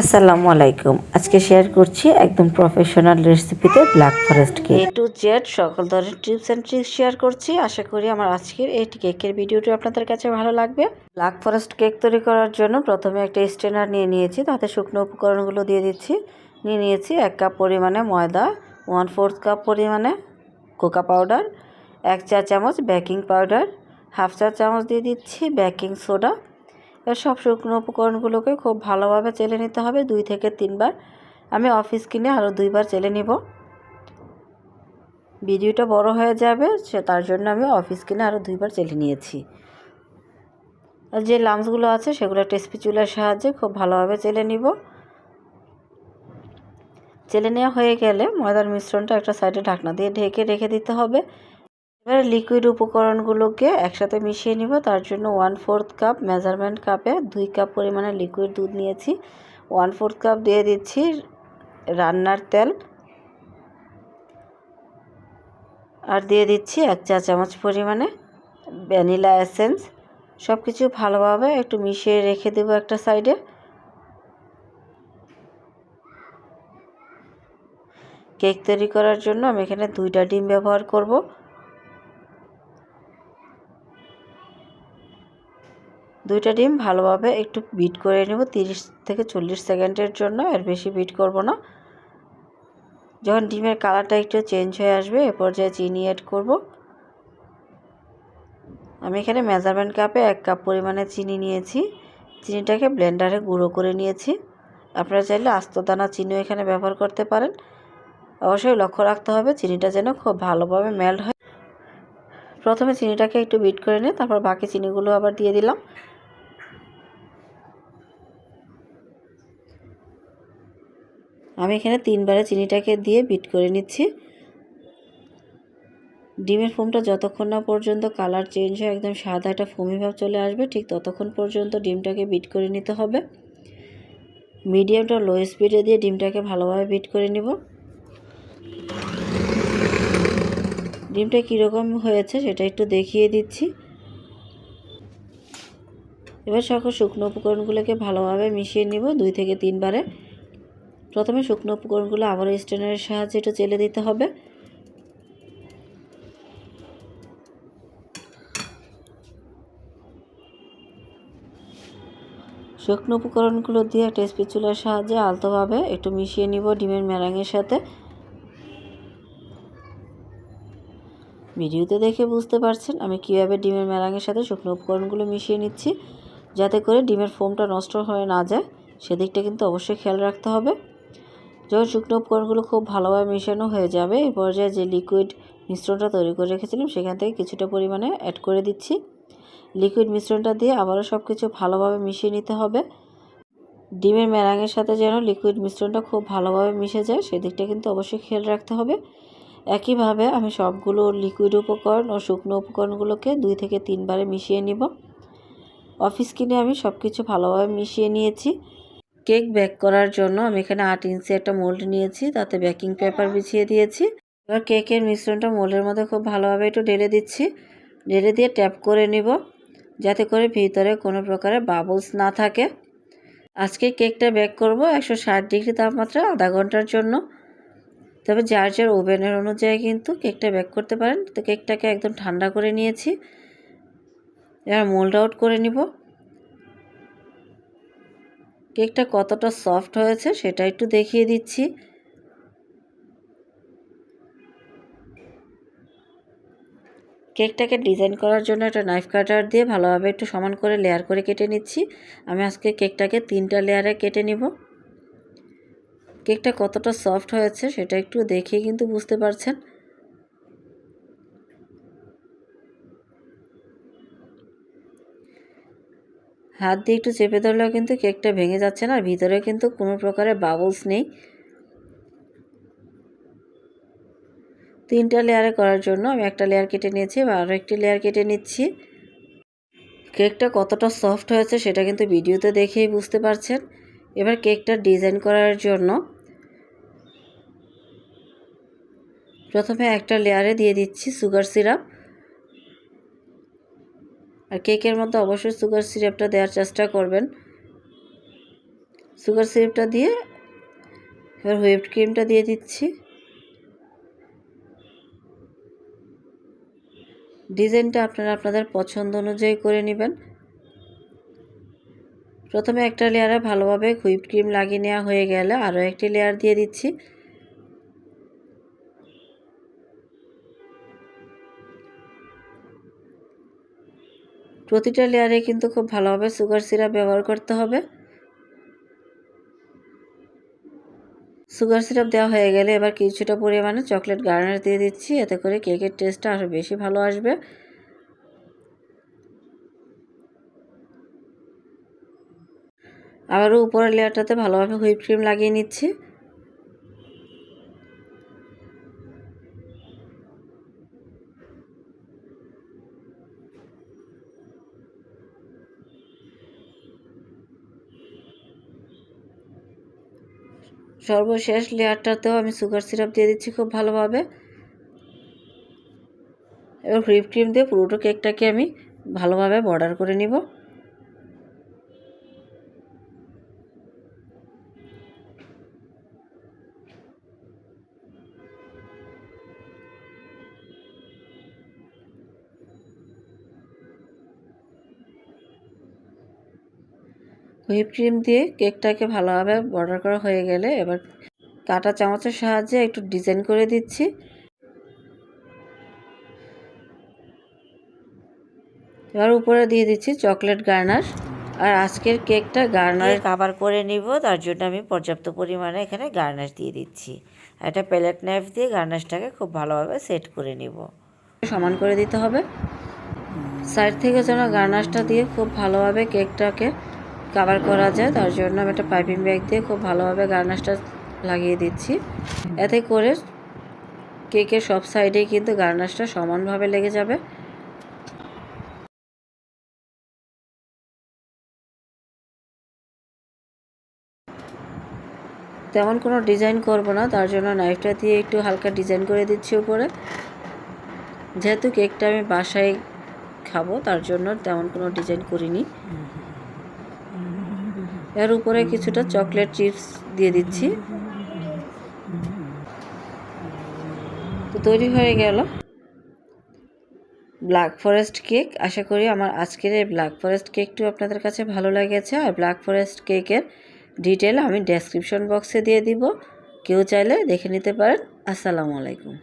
আসসালামু আলাইকুম। আজকে শেয়ার করছি একদম প্রফেশনাল রেসিপিতে black forest cake A to Z সকল ধরনের টিপস অ্যান্ড ট্রিক্স শেয়ার করছি। আশা করি আমার আজকের এই কেকের ভিডিওটি আপনাদের কাছে ভালো লাগবে। ব্ল্যাক ফরেস্ট কেক তৈরি করার জন্য প্রথমে একটা স্ট্রেনার নিয়ে নিয়েছি। তাতে শুকনো উপকরণগুলো দিয়ে দিচ্ছি। নিয়ে নিয়েছি এক কাপ পরিমাণে ময়দা ওয়ান ফোর্থ কাপ পরিমাণে কোকা পাউডার এক চা চামচ বেকিং পাউডার হাফ চা চামচ দিয়ে দিচ্ছি বেকিং সোডা সব শুকনো উপকরণগুলোকে খুব ভালোভাবে চেলে নিতে হবে দুই থেকে তিনবার। আমি অফিস কিনে আরও দুইবার চেলে নিব। ভিডিওটা বড় হয়ে যাবে, সে তার জন্য আমি অফিস কিনে আরও দুইবার চেলে নিয়েছি। আর যে লামসগুলো আছে, সেগুলো টেস্পি চুলার সাহায্যে খুব ভালোভাবে চেলে নিব। চেলে নেওয়া হয়ে গেলে ময়দার মিশ্রণটা একটা সাইডে ঢাকনা দিয়ে ঢেকে রেখে দিতে হবে। এবারে লিকুইড উপকরণগুলোকে একসাথে মিশিয়ে নিব। তার জন্য ওয়ান ফোর্থ কাপ মেজারমেন্ট কাপে দুই কাপ পরিমাণে লিকুইড দুধ নিয়েছি। ওয়ান ফোর্থ কাপ দিয়ে দিচ্ছি রান্নার তেল। আর দিয়ে দিচ্ছি এক চা চামচ পরিমাণে ভ্যানিলা এসেন্স সব কিছু ভালোভাবে একটু মিশিয়ে রেখে দেবো একটা সাইডে কেক তৈরি করার জন্য আমি এখানে দুইটা ডিম ব্যবহার করব। দুইটা ডিম ভালোভাবে একটু বিট করে নেব, তিরিশ থেকে চল্লিশ সেকেন্ডের জন্য, এর বেশি বিট করব না। যখন ডিমের কালারটা একটু চেঞ্জ হয়ে আসবে, এ পর্যায়ে চিনি অ্যাড করব। আমি এখানে মেজারমেন্ট কাপে এক কাপ পরিমাণে চিনি নিয়েছি। চিনিটাকে ব্লেন্ডারে গুঁড়ো করে নিয়েছি। আপনারা চাইলে আস্ত দানা চিনিও এখানে ব্যবহার করতে পারেন। অবশ্যই লক্ষ্য রাখতে হবে, চিনিটা যেন খুব ভালোভাবে মেল্ট হয়। প্রথমে চিনিটাকে একটু বিট করে নিয়ে, তারপর বাকি চিনিগুলো আবার দিয়ে দিলাম। আমি এখানে তিনবারে চিনিটাকে দিয়ে বিট করে নিচ্ছি। ডিমের ফোমটা যতক্ষণ না পর্যন্ত কালার চেঞ্জ হয়ে, একদম সাদা একটা ফোমি ভাব চলে আসবে, ঠিক ততক্ষণ পর্যন্ত ডিমটাকে বিট করে নিতে হবে। মিডিয়ামটা লো স্পিডে দিয়ে ডিমটাকে ভালোভাবে বিট করে নিব। ডিমটা কীরকম হয়েছে সেটা একটু দেখিয়ে দিচ্ছি। এবার সকল শুকনো উপকরণগুলোকে ভালোভাবে মিশিয়ে নিব দুই থেকে তিনবারে। প্রথমে শুকনো উপকরণগুলো আবার স্টেনারের সাহায্যে একটু চেলে দিতে হবে। শুকনো উপকরণগুলো দিয়ে একটা স্পিচুলার সাহায্যে আলতোভাবে একটু মিশিয়ে নিব ডিমের ম্যারাঙের সাথে। ভিডিওতে দেখে বুঝতে পারছেন আমি কীভাবে ডিমের ম্যারাঙের সাথে শুকনো উপকরণগুলো মিশিয়ে নিচ্ছি, যাতে করে ডিমের ফোমটা নষ্ট হয়ে না যায়। সেদিকটা কিন্তু অবশ্যই খেয়াল রাখতে হবে। যখন শুকনো উপকরণগুলো খুব ভালোভাবে মেশানো হয়ে যাবে এই পর্যায়ে যে লিকুইড মিশ্রণটা তৈরি করে রেখেছিলাম, সেখান থেকে কিছুটা পরিমাণে অ্যাড করে দিচ্ছি। লিকুইড মিশ্রণটা দিয়ে আবারও সব কিছু ভালোভাবে মিশিয়ে নিতে হবে। ডিমের ম্যারাঙের সাথে যেন লিকুইড মিশ্রণটা খুব ভালোভাবে মিশে যায়, সেদিকটা কিন্তু অবশ্যই খেয়াল রাখতে হবে। একইভাবে আমি সবগুলো লিকুইড উপকরণ ও শুকনো উপকরণগুলোকে দুই থেকে তিনবারে মিশিয়ে নিব। অফিস কিনে আমি সব কিছু ভালোভাবে মিশিয়ে নিয়েছি। কেক বেক করার জন্য আমি এখানে আট ইঞ্চি একটা মোল্ড নিয়েছি, তাতে বেকিং পেপার বিছিয়ে দিয়েছি। এবার কেকের মিশ্রণটা মোল্ডের মধ্যে খুব ভালোভাবে একটু ঢেলে দিচ্ছি। ঢেলে দিয়ে ট্যাপ করে নিব, যাতে করে ভিতরে কোনো প্রকারের বাবলস না থাকে। আজকে কেকটা বেক করব একশো ষাট ডিগ্রি তাপমাত্রা আধা ঘণ্টার জন্য। তবে যার যার ওভেনের অনুযায়ী কিন্তু কেকটা বেক করতে পারেন। তো কেকটাকে একদম ঠান্ডা করে নিয়েছি। এবার মোল্ড আউট করে নিব। কেকটা কতটা সফট হয়েছে সেটা একটু দেখিয়ে দিচ্ছি। কেকটাকে ডিজাইন করার জন্য একটা নাইফ কাটার দিয়ে ভালোভাবে একটু সমান করে লেয়ার করে কেটে নিচ্ছি। আমি আজকে কেকটাকে তিনটা লেয়ারে কেটে নিব। কেকটা কতটা সফট হয়েছে সেটা একটু দেখেই কিন্তু বুঝতে পারছেন। হাত দিয়ে একটু চেপে ধরলেও কিন্তু কেকটা ভেঙে যাচ্ছে না, আর ভিতরে কিন্তু কোনো প্রকারের বাবলস নেই। তিনটা লেয়ারে করার জন্য আমি একটা লেয়ার কেটে নিয়েছি বা আরও একটি লেয়ার কেটে নিচ্ছি। কেকটা কতটা সফট হয়েছে সেটা কিন্তু ভিডিওতে দেখেই বুঝতে পারছেন। এবার কেকটা ডিজাইন করার জন্য প্রথমে একটা লেয়ারে দিয়ে দিচ্ছি সুগার সিরাপ আর কেকের মধ্যে অবশ্যই সুগার সিরাপটা দেওয়ার চেষ্টা করবেন। সুগার সিরাপটা দিয়ে এবার হুইপড ক্রিমটা দিয়ে দিচ্ছি। ডিজাইনটা আপনারা আপনাদের পছন্দ অনুযায়ী করে নেবেন। প্রথমে একটা লেয়ারে ভালোভাবে হুইপড ক্রিম লাগিয়ে নেওয়া হয়ে গেলে আরও একটি লেয়ার দিয়ে দিচ্ছি। প্রতিটা লেয়ারে কিন্তু খুব ভালোভাবে সুগার সিরাপ ব্যবহার করতে হবে। সুগার সিরাপ দেওয়া হয়ে গেলে এবার কিছুটা পরিমাণে চকলেট গার্নার দিয়ে দিচ্ছি, এতে করে কেকের টেস্টটা আরও বেশি ভালো আসবে। আবারও উপরের লেয়ারটাতে ভালোভাবে হুইপ ক্রিম লাগিয়ে নিচ্ছি। সর্বশেষ লেয়ারটাতেও আমি সুগার সিরাপ দিয়ে দিচ্ছি খুব ভালোভাবে। এবার হুইপ ক্রিম দিয়ে পুরোটো কেকটাকে আমি ভালোভাবে বর্ডার করে নিব। হুইপ ক্রিম দিয়ে কেকটাকে ভালোভাবে বর্ডার করা হয়ে গেলে এবার কাটা চামচের সাহায্যে একটু ডিজাইন করে দিচ্ছি। এবার উপরে দিয়ে দিচ্ছি চকলেট গার্নার। আর আজকের কেকটা গার্নার কাবার করে নিব তার জন্য আমি পর্যাপ্ত পরিমাণে এখানে গার্নাশ দিয়ে দিচ্ছি। একটা প্যালেট নাইফ দিয়ে গার্নাশটাকে খুব ভালোভাবে সেট করে নিব। সমান করে দিতে হবে। সাইড থেকে যেন গার্নাশটা দিয়ে খুব ভালোভাবে কেকটাকে কাভার করা যায়, তার জন্য আমি একটা পাইপিং ব্যাগ দিয়ে খুব ভালোভাবে গার্নাসটা লাগিয়ে দিচ্ছি। এতে করে কেকের সব সাইডেই কিন্তু গার্নাশটা সমানভাবে লেগে যাবে। তেমন কোনো ডিজাইন করব না, তার জন্য নাইফটা দিয়ে একটু হালকা ডিজাইন করে দিচ্ছি উপরে। যেহেতু কেকটা আমি বাসায় খাব, তার জন্য তেমন কোনো ডিজাইন করিনি। এর উপরে কিছুটা চকলেট চিপস দিয়ে দিচ্ছি। তো তৈরি হয়ে গেল। Black forest cake. আশা করি আমার আজকের এই ব্ল্যাক ফরেস্ট কেকটিও আপনাদের কাছে ভালো লেগেছে। আর ব্ল্যাক ফরেস্ট কেকের ডিটেল আমি ডেসক্রিপশন বক্সে দিয়ে দিব। কেউ চাইলে দেখে নিতে পারেন। আসসালামু আলাইকুম।